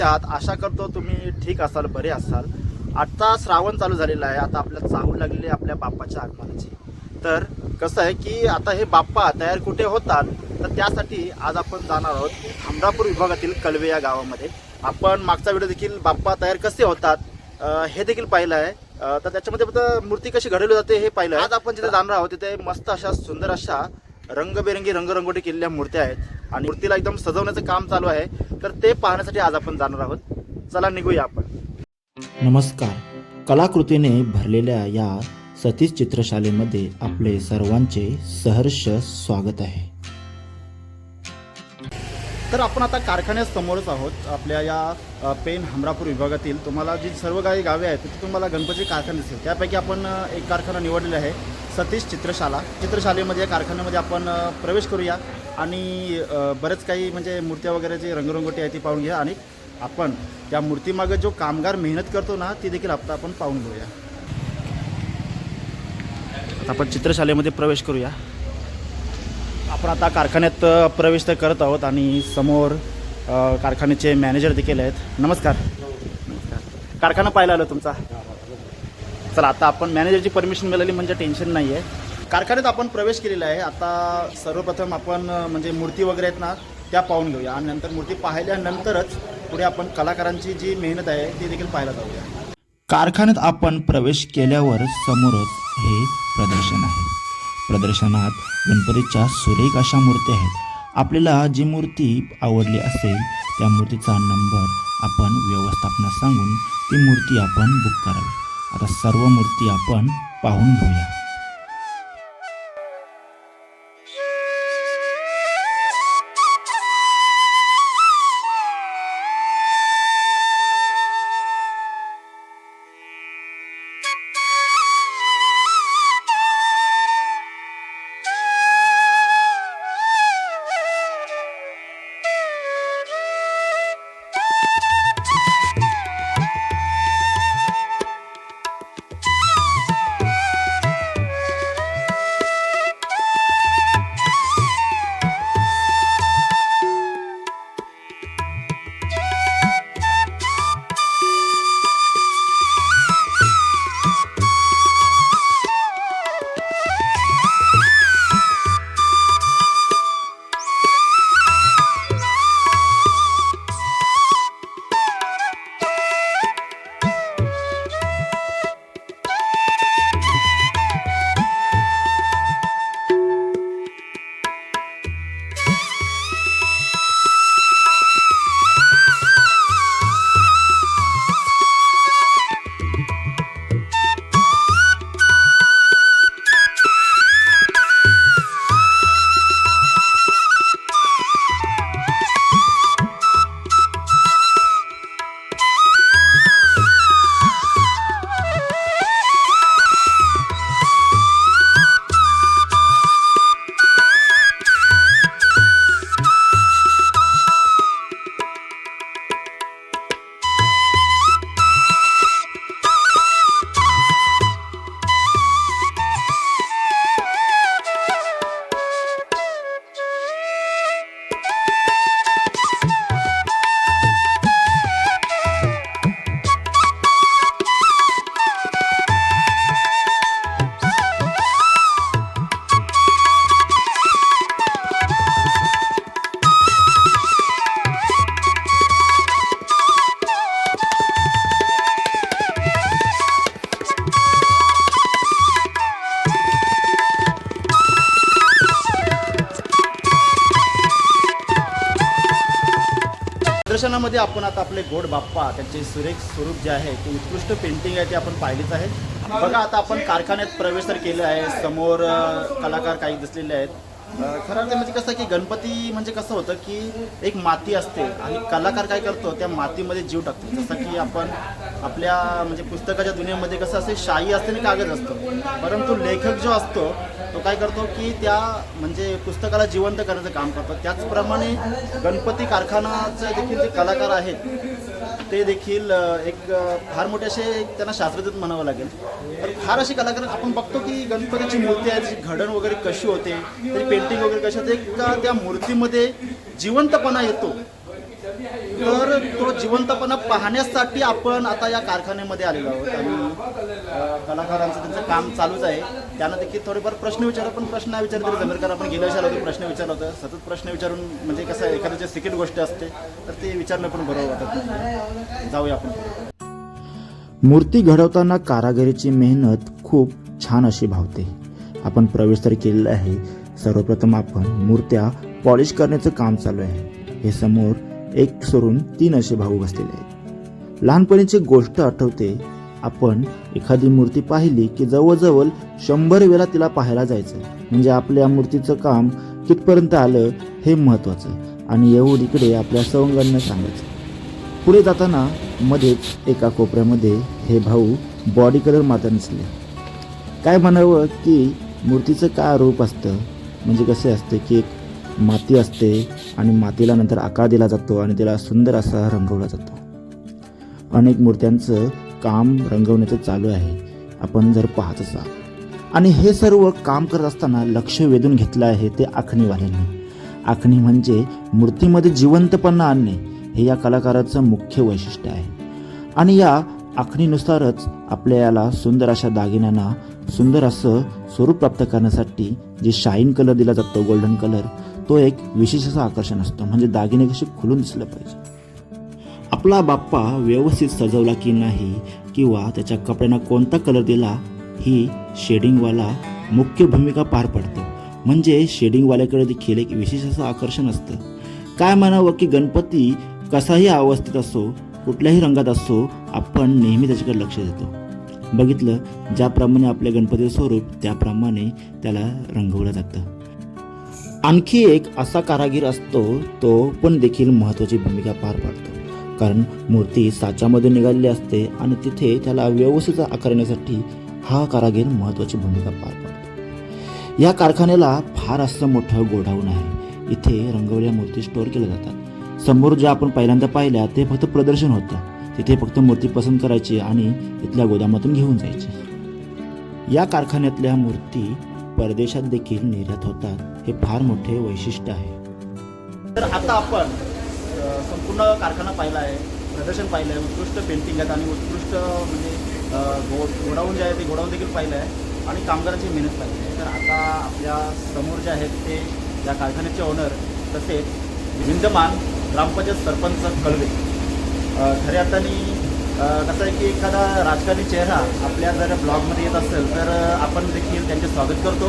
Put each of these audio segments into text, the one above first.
कसे आहात. आशा करतो तुम्ही ठीक असाल बरे असाल. आता श्रावण चालू झालेला आहे. आता आपल्या चाहूल लागलेली आहे आपल्या बाप्पाच्या आगमनाची. तर कसं आहे की आता हे बाप्पा तयार कुठे होतात? तर त्यासाठी आज आपण जाणार आहोत अमरापूर विभागातील कलवे या गावामध्ये. आपण मागचा व्हिडिओ देखील बाप्पा तयार कसे होतात हे देखील पाहिलं आहे. तर त्याच्यामध्ये मूर्ती कशी घडवली जाते हे पाहिलं आहे. आज आपण जिथे जाणार आहोत तिथे मस्त अशा सुंदर अशा रंगबेरंगी रंगरंगोटी केलेल्या मूर्त्या आहेत आणि मूर्तीला एकदम सजवण्याचं काम चालू आहे. तर ते पाहण्यासाठी आज आपण जाणार आहोत. चला निघूया आपण. नमस्कार. कलाकृतीने भरलेल्या या सतीश चित्रशालेमध्ये आपले सर्वांचे सहर्ष स्वागत आहे. तर आपण आता कारखान्यासमोरच आहोत. आपल्या या पेन हमरापूर विभागातील. तुम्हाला जी सर्व काही गावे आहेत तिथे तुम्हाला गणपती कारखाने दिसतील त्यापैकी आपण एक कारखाना निवडलेला आहे सतीश चित्रशाला. चित्रशालेमध्ये या कारखान्यामध्ये आपण प्रवेश करूया आणि बरेच काही म्हणजे मूर्त्या वगैरे जे रंगरंगोटी आहे ती पाहून घ्या आणि आपण त्या मूर्तीमागे जो कामगार मेहनत करतो ना ती देखील आता आपण पाहून घेऊया. आता आपण चित्रशालेमध्ये प्रवेश करूया. आपण आता कारखान्यात प्रवेश तर करत आहोत आणि समोर कारखान्याचे मॅनेजर देखील आहेत. नमस्कार. नमस्कार. कारखाना पाहायला आलो तुमचा. चला आता आपण मॅनेजरची परमिशन मिळाली म्हणजे टेन्शन नाही आहे कारखान्यात आपण प्रवेश केलेला आहे. आता सर्वप्रथम आपण म्हणजे मूर्ती वगैरे आहेत ना त्या पाहून घेऊया. आणि नंतर मूर्ती पाहिल्यानंतरच पुढे आपण कलाकारांची जी मेहनत आहे ती देखील पाहायला जाऊया. कारखान्यात आपण प्रवेश केल्यावर समोरच हे प्रदर्शन आहे. प्रदर्शनात गणपतीच्या सुरेख अशा मूर्ती आहेत. आपल्याला जी मूर्ती आवडली असेल त्या मूर्तीचा नंबर आपण व्यवस्थापनास सांगून ती मूर्ती आपण बुक करावी. आता सर्व मूर्ती आपण पाहून घेऊया. प्रदर्शनामध्ये आपण आता आपले गोड बाप्पा त्यांचे सुरेख स्वरूप जे आहे ते उत्कृष्ट पेंटिंग आहे ते आपण पाहिलेच आहे. बघा आता आपण कारखान्यात प्रवेश तर केले आहे. समोर कलाकार काही दिसलेले आहेत. खरं ते म्हणजे कसं की गणपती म्हणजे कसं होतं की एक माती असते आणि कलाकार काय करतो त्या मातीमध्ये जीव टाकतो. जसं की आपण आपल्या म्हणजे पुस्तकाच्या दुनियेमध्ये कसं असे शाई असते आणि कागद असतो. परंतु लेखक जो असतो तो काय करतो की त्या म्हणजे पुस्तकाला जिवंत करण्याचं काम करतो. त्याचप्रमाणे गणपती कारखानाचे देखील जे कलाकार आहेत ते देखील एक फार मोठे असे त्यांना शास्त्रज्ञ म्हणावं लागेल. तर फार असे कलाकार आपण बघतो की गणपतीची मूर्ती आहे घडण वगैरे कशी होते त्याची पेंटिंग वगैरे कशी होते त्या मूर्तीमध्ये जिवंतपणा येतो. तर तो जिवंतपणा पाहण्यासाठी आपण आता या कारखान्यामध्ये आलेलो आहोत आणि कलाकारांचं त्यांचं काम चालूच आहे. त्यांना देखील थोडेफार प्रश्न विचारा पण प्रश्न नाही विचारले तरी जमेल कारण आपण गेल्या वर्षी होतो प्रश्न विचारला होता. सतत प्रश्न विचारून म्हणजे कसं आहे, एखाद्याची सिक्रेट गोष्ट असते तर ते विचारणं पण बरोबर वाटत जाऊया आपण. मूर्ती घडवताना कारागिरीची मेहनत खूप छान अशी भावते. आपण प्रवेश तर केलेला आहे. सर्वप्रथम आपण मूर्त्या पॉलिश करण्याचं काम चालू आहे. हे समोर एक सोडून तीन असे भाऊ बसलेले आहेत. लहानपणीची गोष्ट आठवते आपण एखादी मूर्ती पाहिली की जवळजवळ शंभर वेळा तिला पाहायला जायचं. म्हणजे आपल्या मूर्तीचं काम कितपर्यंत आलं हे महत्त्वाचं आणि येऊन इकडे आपल्या सवंगांना सांगायचं. पुढे जाताना मध्येच एका कोपऱ्यामध्ये हे भाऊ बॉडी कलर माता नसले. काय म्हणावं की मूर्तीचं काय रूप असतं? म्हणजे कसे असते की एक माती असते आणि मातीला नंतर आकार दिला जातो आणि त्याला सुंदर असा रंगवला जातो. अनेक मूर्त्यांचं काम रंगवण्याचं चालू आहे. आपण जर पाहत असाल. आणि हे सर्व काम करत असताना लक्ष वेधून घेतलं आहे ते आखणीवाल्यांनी. आखणी म्हणजे मूर्तीमध्ये जिवंतपणा आणणे. हे या कलाकाराचं मुख्य वैशिष्ट्य आहे. आणि या आखणीनुसारच आपल्याला सुंदर अशा दागिन्यांना सुंदर असं स्वरूप प्राप्त करण्यासाठी जे शाईन कलर दिला जातो गोल्डन कलर तो एक विशेष असं आकर्षण असतं. म्हणजे दागिने कसे खुलून दिसलं पाहिजे. आपला बाप्पा व्यवस्थित सजवला की नाही किंवा त्याच्या कपड्यांना कोणता कलर दिला ही शेडिंगवाला मुख्य भूमिका पार पडतो. म्हणजे शेडिंगवाल्याकडे देखील एक विशेष असं आकर्षण असतं. काय म्हणावं की गणपती कसाही अवस्थेत असो कुठल्याही रंगात असो आपण नेहमी त्याच्याकडे लक्ष देतो. बघितलं ज्याप्रमाणे आपल्या गणपतीचं स्वरूप त्याप्रमाणे त्याला रंगवलं जातं. आणखी एक असा कारागीर असतो तो पण देखील महत्त्वाची भूमिका पार पाडतो. कारण मूर्ती साच्यामध्ये निघालेली असते आणि तिथे त्याला व्यवस्थित आकारण्यासाठी हा कारागीर महत्त्वाची भूमिका पार पाडतो. या कारखान्याला फार असं मोठं गोडाऊन आहे. इथे रंगवलेल्या मूर्ती स्टोअर केल्या जातात. समोर ज्या आपण पहिल्यांदा पाहिल्या ते फक्त प्रदर्शन होतं. तिथे फक्त मूर्ती पसंत करायची आणि तिथल्या गोदामातून घेऊन जायची. या कारखान्यातल्या मूर्ती परदेशात देखील निर्यात होतात. हे फार मोठे वैशिष्ट्य आहे. तर आता आपण संपूर्ण कारखाना पाहिला आहे प्रदर्शन पाहिलं आहे उत्कृष्ट पेंटिंग आहेत आणि उत्कृष्ट म्हणजे गो गोडाऊन जे आहे ते गोडाऊन देखील पाहिलं आहे आणि कामगारांची मेहनत पाहिली आहे. तर आता आपल्यासमोर जे आहेत ते या कारखान्याचे ओनर तसेच विद्यमान ग्रामपंचायत सरपंच कळवे. खऱ्या अर्थाने कसं आहे की एखादा राजकारणी चेहरा आपल्या जर ब्लॉगमध्ये येत असेल तर आपण देखील त्यांचे स्वागत करतो.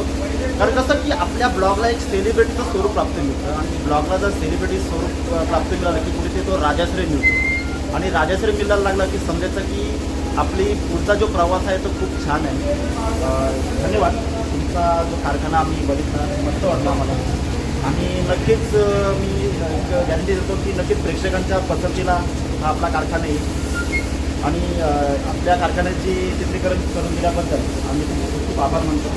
कारण कसं की आपल्या ब्लॉगला एक सेलिब्रिटीचं स्वरूप प्राप्त मिळतं. आणि ब्लॉगला जर सेलिब्रिटी स्वरूप प्राप्त मिळालं की पुढे ते तो राजाश्रय मिळतो. आणि राजाश्रय मिळायला लागला की समजायचं की आपली पुढचा जो प्रवास आहे तो खूप छान आहे. धन्यवाद. तुमचा जो कारखाना आम्ही बघितला मस्त वाटला आम्हाला. आणि नक्कीच मी गॅरंटी देतो की नक्कीच प्रेक्षकांच्या पसंतीला हा आपला कारखाना येईल. आणि आपल्या कारखान्याची चित्रीकरण करून दिल्याबद्दल आम्ही तुमचे खूप खूप आभार मानतो.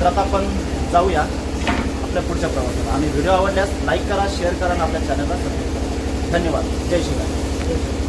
तर आता आपण जाऊया आपल्या पुढच्या प्रवासाला. आणि व्हिडिओ आवडल्यास लाईक करा शेअर करा आणि आपल्या चॅनलला सबस्क्राईब करा. धन्यवाद. जय शिवराय